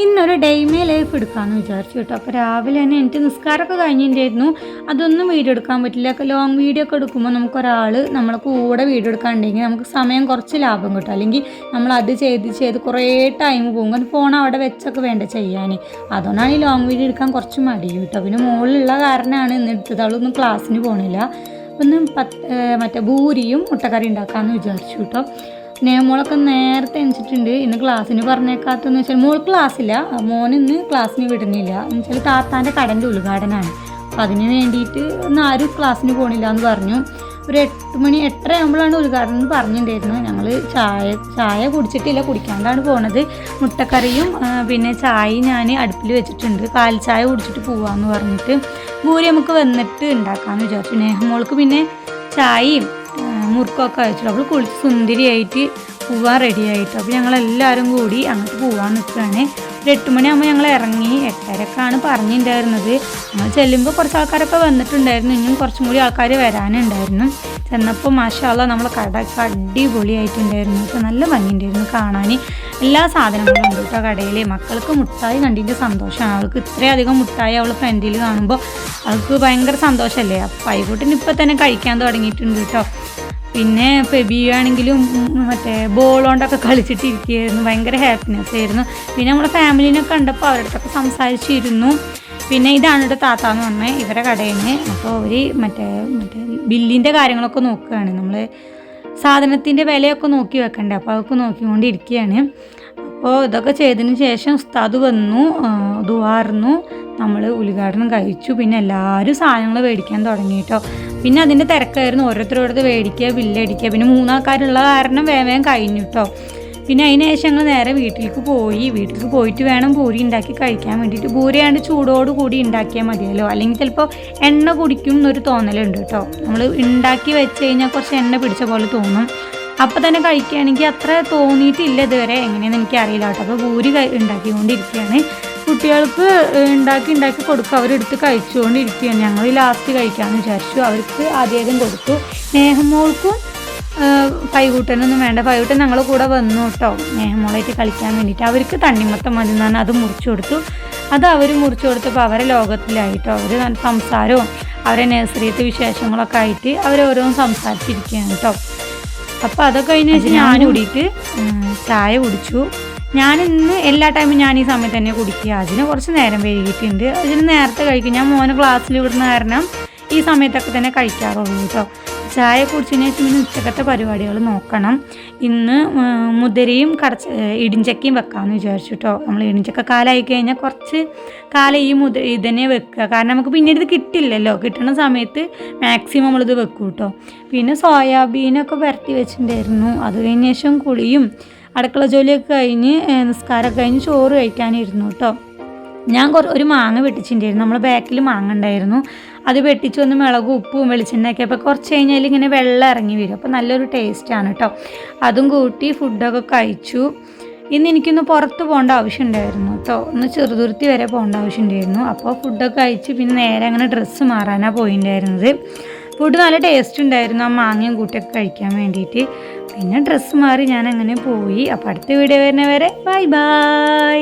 ഇന്നൊരു ഡെയ്മേ ലൈഫ് എടുക്കാമെന്ന് വിചാരിച്ചു കേട്ടോ. അപ്പോൾ രാവിലെ തന്നെ എനിക്ക് നിസ്കാരമൊക്കെ കഴിഞ്ഞിട്ടുണ്ടായിരുന്നു. അതൊന്നും വീഡിയോ എടുക്കാൻ പറ്റില്ല. ലോങ് വീഡിയോ ഒക്കെ എടുക്കുമ്പോൾ നമുക്കൊരാൾ നമ്മളെ കൂടെ വീഡിയോ എടുക്കാണ്ടെങ്കിൽ നമുക്ക് സമയം കുറച്ച് ലാഭം കിട്ടും. അല്ലെങ്കിൽ നമ്മൾ അത് ചെയ്ത് ചെയ്ത് കുറേ ടൈം പോകും. ഫോൺ അവിടെ വെച്ചൊക്കെ വേണ്ട ചെയ്യാൻ അതുകൊണ്ടാണ് ഈ ലോങ് വീഡിയോ എടുക്കാൻ കുറച്ച് മടി കേട്ടോ. പിന്നെ മുകളിലുള്ള കാരണമാണ് ഇന്ന് എടുത്തത്. അവളൊന്നും ക്ലാസ്സിന് പോകണില്ല ഒന്ന് പത്ത് മറ്റേ ഭൂരിയും മുട്ടക്കറി ഉണ്ടാക്കാമെന്ന് വിചാരിച്ചു കേട്ടോ. നേമോളൊക്കെ നേരത്തെ എണിച്ചിട്ടുണ്ട്. ഇന്ന് ക്ലാസ്സിന് പറഞ്ഞേക്കാത്തെന്ന് വെച്ചാൽ മോൾ ക്ലാസ്സില്ല. മോൻ ഇന്ന് ക്ലാസ്സിന് വിടുന്നില്ല. എന്ന് വെച്ചാൽ താത്താന്റെ കടന്റെ ഉദ്ഘാടനമാണ് അപ്പം അതിന് വേണ്ടിയിട്ട് ഇന്ന് ആരും ക്ലാസ്സിന് പോകണില്ല എന്ന് പറഞ്ഞു. ഒരു എട്ട് മണി എട്ടര ആകുമ്പോഴാണ് ഉദ്ഘാടനം എന്ന് പറഞ്ഞിട്ടുണ്ടായിരുന്നു ഞങ്ങൾ ചായ ചായ കുടിച്ചിട്ടില്ല. കുടിക്കാണ്ടാണ് പോണത്. മുട്ടക്കറിയും പിന്നെ ചായയും ഞാൻ അടുപ്പിൽ വെച്ചിട്ടുണ്ട്. കാൽ ചായ കുടിച്ചിട്ട് പോവാന്ന് പറഞ്ഞിട്ട്. ഭൂരി നമുക്ക് വന്നിട്ട് ഉണ്ടാക്കാമെന്ന് വിചാരിച്ചു. നേഹമോൾക്ക് പിന്നെ ചായയും മുറുക്കൊക്കെ അയച്ചിട്ട് അവൾ കുളിച്ച് സുന്ദരിയായിട്ട് പോവാൻ റെഡി ആയിട്ട്. അപ്പോൾ ഞങ്ങളെല്ലാവരും കൂടി അങ്ങോട്ട് പോവാൻ നിൽക്കുകയാണ് ഒരു എട്ട് മണിയാകുമ്പോൾ ഞങ്ങൾ ഇറങ്ങി. എട്ടരക്കാണ് പറഞ്ഞിട്ടുണ്ടായിരുന്നത് ഞങ്ങൾ ചെല്ലുമ്പോൾ കുറച്ച് ആൾക്കാരൊക്കെ വന്നിട്ടുണ്ടായിരുന്നു. ഇനിയും കുറച്ചും കൂടി ആൾക്കാർ വരാനുണ്ടായിരുന്നു. ചെന്നപ്പോൾ മാഷാല്ല നമ്മളെ കട അടിപൊളിയായിട്ടുണ്ടായിരുന്നു. നല്ല ഭംഗിയുണ്ടായിരുന്നു കാണാൻ. എല്ലാ സാധനങ്ങളും ഉണ്ട് കേട്ടോ കടയിൽ മക്കൾക്ക് മുട്ടായി കണ്ടിട്ട് സന്തോഷമാണ്. അവൾക്ക് ഇത്രയധികം മുട്ടായി അവൾ ഫ്രണ്ടിൽ കാണുമ്പോൾ അവൾക്ക് ഭയങ്കര സന്തോഷമല്ലേ അപ്പോൾ പൈകുട്ടിന് ഇപ്പം തന്നെ കഴിക്കാൻ തുടങ്ങിയിട്ടുണ്ട് കേട്ടോ. പിന്നെ ഫെബി ആണെങ്കിലും ഉം, മറ്റേ ബോളോണ്ടൊക്കെ കളിച്ചിട്ടിരിക്കുകയായിരുന്നു. ഭയങ്കര ഹാപ്പിനെസ് ആയിരുന്നു. പിന്നെ നമ്മുടെ ഫാമിലിനെ കണ്ടപ്പോൾ അവരുടെ അടുത്തൊക്കെ സംസാരിച്ചിരുന്നു. പിന്നെ ഇതാണ് ഇവിടെ താത്ത എന്ന് പറഞ്ഞാൽ ഇവരെ കടയിൽ നിന്ന് അപ്പോൾ അവർ മറ്റേ മറ്റേ ബില്ലിന്റെ കാര്യങ്ങളൊക്കെ നോക്കുകയാണ്. നമ്മൾ സാധനത്തിന്റെ വിലയൊക്കെ നോക്കി വെക്കണ്ടേ. അപ്പോൾ അതൊക്കെ നോക്കിക്കൊണ്ടിരിക്കുകയാണ്. അപ്പോൾ ഇതൊക്കെ ചെയ്തതിന് ശേഷം ഉസ്താദ് വന്നു ദുവാർന്നു നമ്മൾ ഉദ്ഘാടനം കഴിച്ചു. പിന്നെ എല്ലാവരും സാധനങ്ങൾ മേടിക്കാൻ തുടങ്ങി കേട്ടോ പിന്നെ അതിന്റെ തിരക്കായിരുന്നു. ഓരോരുത്തരോടത് മേടിക്കുക ബില്ലടിക്കുക പിന്നെ മൂന്നാൾക്കാരുള്ള കാരണം വേഗം കഴിഞ്ഞു കേട്ടോ പിന്നെ അതിന് ശേഷം ഞങ്ങൾ നേരെ വീട്ടിലേക്ക് പോയി. വീട്ടിലേക്ക് പോയിട്ട് വേണം പൂരി ഉണ്ടാക്കി കഴിക്കാൻ വേണ്ടിയിട്ട്. പൂരിയാണ്ട് ചൂടോട് കൂടി ഉണ്ടാക്കിയാൽ മതിയല്ലോ. അല്ലെങ്കിൽ ചിലപ്പോൾ എണ്ണ കുടിക്കും എന്നൊരു തോന്നലുണ്ട് കേട്ടോ നമ്മൾ ഉണ്ടാക്കി വെച്ച് കഴിഞ്ഞാൽ കുറച്ച് എണ്ണ പിടിച്ച പോലെ തോന്നും. അപ്പോൾ തന്നെ കഴിക്കുകയാണെങ്കിൽ അത്ര തോന്നിയിട്ടില്ല ഇതുവരെ. എങ്ങനെയാണെന്ന് എനിക്കറിയില്ല കേട്ടോ അപ്പോൾ പൂരി ഉണ്ടാക്കിക്കൊണ്ടിരിക്കുകയാണ്. കുട്ടികൾക്ക് ഉണ്ടാക്കി ഉണ്ടാക്കി കൊടുക്കുക അവരെടുത്ത് കഴിച്ചുകൊണ്ടിരിക്കുകയാണ്. ഞങ്ങൾ ലാസ്റ്റ് കഴിക്കാമെന്ന് വിചാരിച്ചു. അവർക്ക് ആദ്യം കൊടുത്തു. സ്നേഹമോൾക്കും പൈകൂട്ടനൊന്നും വേണ്ട. പൈകൂട്ടൻ ഞങ്ങളുടെ കൂടെ വന്നു കേട്ടോ. സ്നേഹമോളായിട്ട് കളിക്കാൻ വേണ്ടിയിട്ട്. അവർക്ക് തണ്ണിമത്തം മതി എന്നാണ് അത് മുറിച്ചു കൊടുത്തു. അത് അവർ മുറിച്ചു കൊടുത്തപ്പോൾ അവരെ ലോകത്തിലായിട്ടോ അവർ നല്ല സംസാരവും അവരെ നഴ്സറിയത്തെ വിശേഷങ്ങളൊക്കെ ആയിട്ട് അവരോരോന്നും സംസാരിച്ചിരിക്കുകയാണ് കേട്ടോ. അപ്പോൾ അതൊക്കെ കഴിഞ്ഞ് വെച്ച് ഞാൻ കൂടിയിട്ട് ചായ കുടിച്ചു. ഞാൻ ഇന്ന് എല്ലാ ടൈമും ഞാൻ ഈ സമയത്ത് തന്നെ കുടിക്കുക. അതിന് കുറച്ച് നേരം വൈകിട്ടുണ്ട് അതിന് നേരത്തെ കഴിക്കും. ഞാൻ മോന് ക്ലാസ്സിൽ വിടുന്ന കാരണം ഈ സമയത്തൊക്കെ തന്നെ കഴിക്കാറുള്ളൂ കേട്ടോ ചായ കുടിച്ചതിന് ശേഷം പിന്നെ ഉച്ചക്കത്തെ പരിപാടികൾ നോക്കണം. ഇന്ന് മുതിരയും കടച്ച ഇടിഞ്ചക്കയും വെക്കാമെന്ന് വിചാരിച്ചു കേട്ടോ നമ്മൾ ഇടിഞ്ചക്ക കാലമായി കഴിഞ്ഞാൽ കുറച്ച് കാലം ഈ മുത ഇതന്നെ വെക്കുക. കാരണം നമുക്ക് പിന്നീട് ഇത് കിട്ടില്ലല്ലോ. കിട്ടുന്ന സമയത്ത് മാക്സിമം നമ്മളിത് വെക്കും കേട്ടോ പിന്നെ സോയാബീനൊക്കെ വരട്ടി വെച്ചിട്ടുണ്ടായിരുന്നു. അത് കഴിഞ്ഞ ശേഷം കുളിയും അടുക്കള ജോലിയൊക്കെ കഴിഞ്ഞ് നിസ്കാരമൊക്കെ കഴിഞ്ഞ് ചോറ് കഴിക്കാനിരുന്നു കേട്ടോ. ഞാൻ കുറ ഒരു മാങ്ങ വെട്ടിച്ചിട്ടുണ്ടായിരുന്നു. നമ്മൾ ബാക്കിൽ മാങ്ങ ഉണ്ടായിരുന്നു. അത് വെട്ടിച്ച് വന്ന് മുളകും ഉപ്പും വെളിച്ചെണ്ണയൊക്കെ. അപ്പോൾ കുറച്ച് കഴിഞ്ഞാൽ ഇങ്ങനെ വെള്ളം ഇറങ്ങി വരും. അപ്പോൾ നല്ലൊരു ടേസ്റ്റാണ് കേട്ടോ. അതും കൂട്ടി ഫുഡൊക്കെ കഴിച്ചു. ഇന്ന് എനിക്കൊന്ന് പുറത്ത് പോകേണ്ട ആവശ്യമുണ്ടായിരുന്നു കേട്ടോ. ഒന്ന് ചെറുതുരുത്തി വരെ പോകേണ്ട ആവശ്യമുണ്ടായിരുന്നു. അപ്പോൾ ഫുഡൊക്കെ കഴിച്ച് പിന്നെ നേരെ അങ്ങനെ ഡ്രസ്സ് മാറാനാണ് പോയിട്ടുണ്ടായിരുന്നത് ഫുഡ് നല്ല ടേസ്റ്റ് ഉണ്ടായിരുന്നു. ആ മാങ്ങയും കൂട്ടിയൊക്കെ കഴിക്കാൻ വേണ്ടിയിട്ട്. പിന്നെ ഡ്രസ്സ് മാറി ഞാൻ അങ്ങനെ പോയി. അപ്പോൾ അടുത്ത വീഡിയോ വരുന്നവരെ ബൈ ബൈ